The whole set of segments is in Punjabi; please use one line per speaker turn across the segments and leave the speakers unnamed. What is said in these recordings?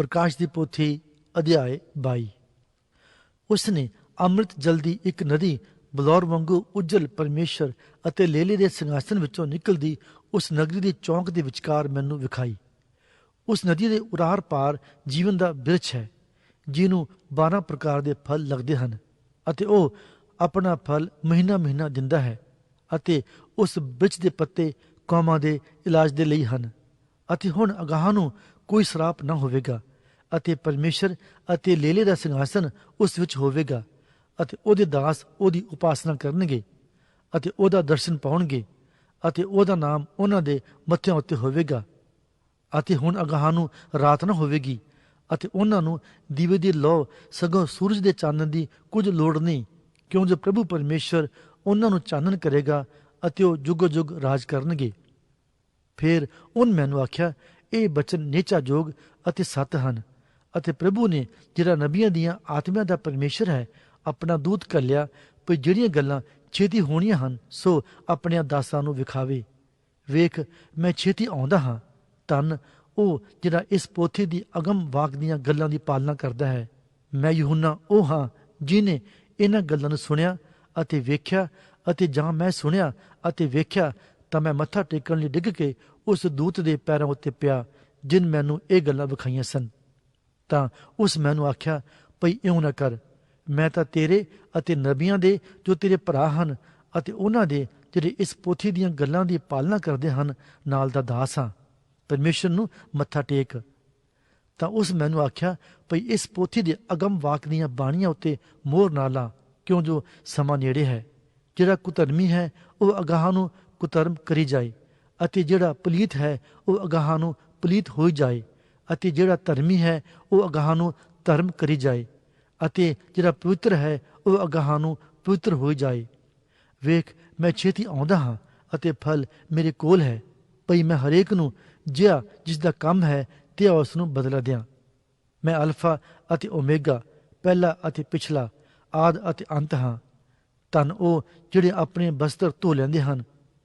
ਪ੍ਰਕਾਸ਼ ਦੀ ਪੋਥੀ ਅਧਿਆਇ 22 ਉਸ ਨੇ ਅੰਮ੍ਰਿਤ ਜਲ ਦੀ ਇੱਕ ਨਦੀ ਬਲੌਰ ਵਾਂਗੂ ਉਜਲ ਪਰਮੇਸ਼ਰ ਅਤੇ ਲੇਲੇ ਦੇ ਸਿੰਘਾਸਨ ਵਿੱਚੋਂ ਨਿਕਲਦੀ ਉਸ ਨਗਰੀ ਦੇ ਚੌਂਕ ਦੇ ਵਿਚਕਾਰ ਮੈਨੂੰ ਵਿਖਾਈ। ਉਸ ਨਦੀ ਦੇ ਉਰਾਰ ਪਾਰ ਜੀਵਨ ਦਾ ਬਿਰਛ ਹੈ, ਜਿਹਨੂੰ 12 ਪ੍ਰਕਾਰ ਦੇ ਫਲ ਲੱਗਦੇ ਹਨ ਅਤੇ ਉਹ ਆਪਣਾ ਫਲ ਮਹੀਨਾ ਮਹੀਨਾ ਦਿੰਦਾ ਹੈ ਅਤੇ ਉਸ ਬਿਰਛ ਦੇ ਪੱਤੇ ਕੌਮਾਂ ਦੇ ਇਲਾਜ ਦੇ ਲਈ ਹਨ ਅਤੇ ਹੁਣ ਅਗਾਹ ਨੂੰ ਕੋਈ ਸਰਾਪ ਨਾ ਹੋਵੇਗਾ। ਅਤੇ ਪਰਮੇਸ਼ਰ ਅਤੇ ਲੇਲੇ ਦਾ ਸਿੰਘਾਸਨ ਉਸ ਵਿੱਚ ਹੋਵੇਗਾ ਅਤੇ ਉਹਦੇ ਦਾਸ ਉਹਦੀ ਉਪਾਸਨਾ ਕਰਨਗੇ ਅਤੇ ਉਹਦਾ ਦਰਸ਼ਨ ਪਾਉਣਗੇ ਅਤੇ ਉਹਦਾ ਨਾਮ ਉਹਨਾਂ ਦੇ ਮੱਥਿਆਂ ਉੱਤੇ ਹੋਵੇਗਾ ਅਤੇ ਹੁਣ ਅਗਾਹ ਨੂੰ ਰਾਤ ਨਾ ਹੋਵੇਗੀ ਅਤੇ ਉਹਨਾਂ ਨੂੰ ਦੀਵੇ ਦੀ ਲੋ ਸਗੋਂ ਸੂਰਜ ਦੇ ਚਾਨਣ ਦੀ ਕੁਝ ਲੋੜ ਨਹੀਂ, ਕਿਉਂ ਜੋ ਪ੍ਰਭੂ ਪਰਮੇਸ਼ਰ ਉਹਨਾਂ ਨੂੰ ਚਾਨਣ ਕਰੇਗਾ ਅਤੇ ਉਹ ਜੁਗ ਜੁਗ ਰਾਜ ਕਰਨਗੇ। ਫਿਰ ਉਹਨ ਮੈਨੂੰ ਆਖਿਆ, ਇਹ ਬਚਨ ਨੇਚਾ ਜੋਗ ਅਤੇ ਸੱਤ ਹਨ। ਅਤੇ ਪ੍ਰਭੂ ਨੇ ਜਿਹੜਾ ਨਬੀਆਂ ਦੀਆਂ ਆਤਮਿਆਂ ਦਾ ਪਰਮੇਸ਼ਰ ਹੈ, ਆਪਣਾ ਦੂਤ ਕੱਲਿਆ ਵੀ ਜਿਹੜੀਆਂ ਗੱਲਾਂ ਛੇਤੀ ਹੋਣੀਆਂ ਹਨ, ਸੋ ਆਪਣਿਆਂ ਦਾਸਾਂ ਨੂੰ ਵਿਖਾਵੇ। ਵੇਖ, ਮੈਂ ਛੇਤੀ ਆਉਂਦਾ ਹਾਂ। ਤਨ ਉਹ ਜਿਹੜਾ ਇਸ ਪੋਥੀ ਦੀ ਅਗਮ ਵਾਕ ਦੀਆਂ ਗੱਲਾਂ ਦੀ ਪਾਲਣਾ ਕਰਦਾ ਹੈ। ਮੈਂ ਯਹੂਨਾ ਉਹ ਹਾਂ ਜਿਨੇ ਇਹਨਾਂ ਗੱਲਾਂ ਨੂੰ ਸੁਣਿਆ ਅਤੇ ਵੇਖਿਆ ਅਤੇ ਜਾਂ ਮੈਂ ਸੁਣਿਆ ਅਤੇ ਵੇਖਿਆ, ਤਾਂ ਮੈਂ ਮੱਥਾ ਟੇਕਣ ਲਈ ਡਿੱਗ ਕੇ ਉਸ ਦੂਤ ਦੇ ਪੈਰਾਂ ਉੱਤੇ ਪਿਆ, ਜਿਨ ਮੈਨੂੰ ਇਹ ਗੱਲਾਂ ਵਿਖਾਈਆਂ ਸਨ। ਤਾਂ ਉਸ ਮੈਨੂੰ ਆਖਿਆ, ਭਈ ਇਉਂ ਨਾ ਕਰ, ਮੈਂ ਤਾਂ ਤੇਰੇ ਅਤੇ ਨਬੀਆਂ ਦੇ ਜੋ ਤੇਰੇ ਭਰਾ ਹਨ ਅਤੇ ਉਹਨਾਂ ਦੇ ਜਿਹੜੇ ਇਸ ਪੋਥੀ ਦੀਆਂ ਗੱਲਾਂ ਦੀ ਪਾਲਣਾ ਕਰਦੇ ਹਨ, ਨਾਲ ਦਾ ਦਾਸ ਹਾਂ, ਪਰਮੇਸ਼ਰ ਨੂੰ ਮੱਥਾ ਟੇਕ। ਤਾਂ ਉਸ ਮੈਨੂੰ ਆਖਿਆ, ਭਈ ਇਸ ਪੋਥੀ ਦੇ ਅਗਮ ਵਾਕ ਦੀਆਂ ਬਾਣੀਆਂ ਉੱਤੇ ਮੋਹਰ ਨਾ ਲਾ, ਕਿਉਂ ਜੋ ਸਮਾਂ ਨੇੜੇ ਹੈ। ਜਿਹੜਾ ਕੁਤਰਮੀ ਹੈ, ਉਹ ਅਗਾਹ ਨੂੰ ਕੁਤਰਮ ਕਰੀ ਜਾਏ ਅਤੇ ਜਿਹੜਾ ਪਲੀਤ ਹੈ, ਉਹ ਅਗਾਹ ਨੂੰ ਪਲੀਤ ਹੋਈ ਜਾਏ। ਅਤੇ ਜਿਹੜਾ ਧਰਮੀ ਹੈ, ਉਹ ਅਗਾਹ ਨੂੰ ਧਰਮ ਕਰੀ ਜਾਏ ਅਤੇ ਜਿਹੜਾ ਪਵਿੱਤਰ ਹੈ, ਉਹ ਅਗਾਹ ਨੂੰ ਪਵਿੱਤਰ ਹੋਈ ਜਾਏ। ਵੇਖ, ਮੈਂ ਛੇਤੀ ਆਉਂਦਾ ਹਾਂ ਅਤੇ ਫਲ ਮੇਰੇ ਕੋਲ ਹੈ, ਭਈ ਮੈਂ ਹਰੇਕ ਨੂੰ ਜਿਹਾ ਜਿਸ ਦਾ ਕੰਮ ਹੈ ਤੇ ਉਸ ਨੂੰ ਬਦਲਾ ਦਿਆਂ। ਮੈਂ ਅਲਫਾ ਅਤੇ ਓਮੇਗਾ, ਪਹਿਲਾ ਅਤੇ ਪਿਛਲਾ, ਆਦ ਅਤੇ ਅੰਤ ਹਾਂ। ਤਨ ਉਹ ਜਿਹੜੇ ਆਪਣੇ ਬਸਤਰ ਧੋ ਲੈਂਦੇ ਹਨ,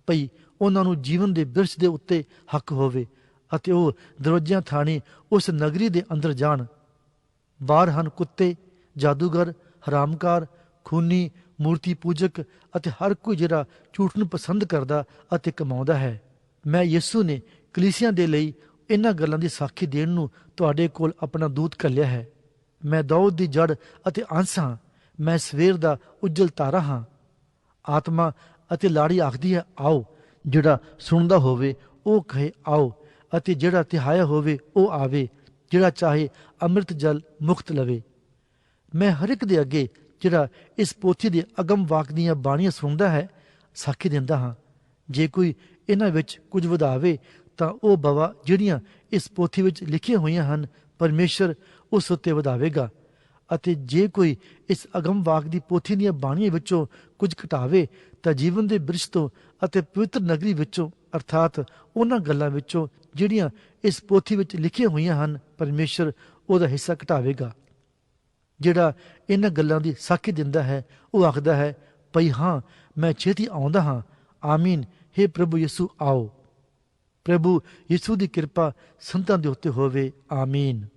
ਭਈ ਉਹਨਾਂ ਨੂੰ ਜੀਵਨ ਦੇ ਬਿਰਛ ਦੇ ਉੱਤੇ ਹੱਕ ਹੋਵੇ ਅਤੇ ਉਹ ਦਰਵਾਜ਼ਿਆਂ ਥਾਣੀ ਉਸ ਨਗਰੀ ਦੇ ਅੰਦਰ ਜਾਣ। ਬਾਹਰ ਹਨ ਕੁੱਤੇ, ਜਾਦੂਗਰ, ਹਰਾਮਕਾਰ, ਖੂਨੀ ਮੂਰਤੀ ਪੂਜਕ ਅਤੇ ਹਰ ਕੋਈ ਜਿਹੜਾ ਝੂਠ ਨੂੰ ਪਸੰਦ ਕਰਦਾ ਅਤੇ ਕਮਾਉਂਦਾ ਹੈ। ਮੈਂ ਯਿਸੂ ਨੇ ਕਲੀਸਿਆਂ ਦੇ ਲਈ ਇਹਨਾਂ ਗੱਲਾਂ ਦੀ ਸਾਖੀ ਦੇਣ ਨੂੰ ਤੁਹਾਡੇ ਕੋਲ ਆਪਣਾ ਦੂਤ ਕੱਲਿਆ ਹੈ। ਮੈਂ ਦਾਊਦ ਦੀ ਜੜ ਅਤੇ ਅੰਸ਼ ਹਾਂ। ਮੈਂ ਸਵੇਰ ਦਾ ਉਜਲ ਤਾਰਾ ਹਾਂ। ਆਤਮਾ ਅਤੇ ਲਾੜੀ ਆਖਦੀ ਹੈ, ਆਓ, ਜਿਹੜਾ ਸੁਣਦਾ ਹੋਵੇ, ਉਹ ਕਹੇ, ਆਓ ਅਤੇ ਜਿਹੜਾ ਤਿਹਾਇਆ ਹੋਵੇ, ਉਹ ਆਵੇ, ਜਿਹੜਾ ਚਾਹੇ ਅੰਮ੍ਰਿਤ ਜਲ ਮੁਕਤ ਲਵੇ। ਮੈਂ ਹਰ ਇੱਕ ਦੇ ਅੱਗੇ ਜਿਹੜਾ ਇਸ ਪੋਥੀ ਦੇ ਅਗਮ ਵਾਕ ਦੀਆਂ ਬਾਣੀਆਂ ਸੁਣਦਾ ਹੈ, ਸਾਖੀ ਦਿੰਦਾ ਹਾਂ। ਜੇ ਕੋਈ ਇਹਨਾਂ ਵਿੱਚ ਕੁਝ ਵਧਾਵੇ, ਤਾਂ ਉਹ ਬਵਾ ਜਿਹੜੀਆਂ ਇਸ ਪੋਥੀ ਵਿੱਚ ਲਿਖੀਆਂ ਹੋਈਆਂ ਹਨ, ਪਰਮੇਸ਼ਰ ਉਸ ਉੱਤੇ ਵਧਾਵੇਗਾ। ਅਤੇ ਜੇ ਕੋਈ ਇਸ ਅਗਮ ਵਾਕ ਦੀ ਪੋਥੀ ਦੀਆਂ ਬਾਣੀਆਂ ਵਿੱਚੋਂ ਕੁਝ ਘਟਾਵੇ, ਤਾਂ ਜੀਵਨ ਦੇ ਬ੍ਰਿਸ਼ ਤੋਂ ਅਤੇ ਪਵਿੱਤਰ ਨਗਰੀ ਵਿੱਚੋਂ, ਅਰਥਾਤ ਉਹਨਾਂ ਗੱਲਾਂ ਵਿੱਚੋਂ ਜਿਹੜੀਆਂ ਇਸ ਪੋਥੀ ਵਿੱਚ ਲਿਖੀਆਂ ਹੋਈਆਂ ਹਨ, ਪਰਮੇਸ਼ਰ ਉਹਦਾ ਹਿੱਸਾ ਘਟਾਵੇਗਾ। ਜਿਹੜਾ ਇਹਨਾਂ ਗੱਲਾਂ ਦੀ ਸਾਖੀ ਦਿੰਦਾ ਹੈ, ਉਹ ਆਖਦਾ ਹੈ, ਭਈ ਹਾਂ, ਮੈਂ ਛੇਤੀ ਆਉਂਦਾ ਹਾਂ। ਆਮੀਨ। हे ਪ੍ਰਭੂ ਯਿਸੂ, ਆਓ। ਪ੍ਰਭੂ ਯਿਸੂ ਦੀ ਕਿਰਪਾ ਸੰਤਾਂ ਦੇ ਉੱਤੇ ਹੋਵੇ। ਆਮੀਨ।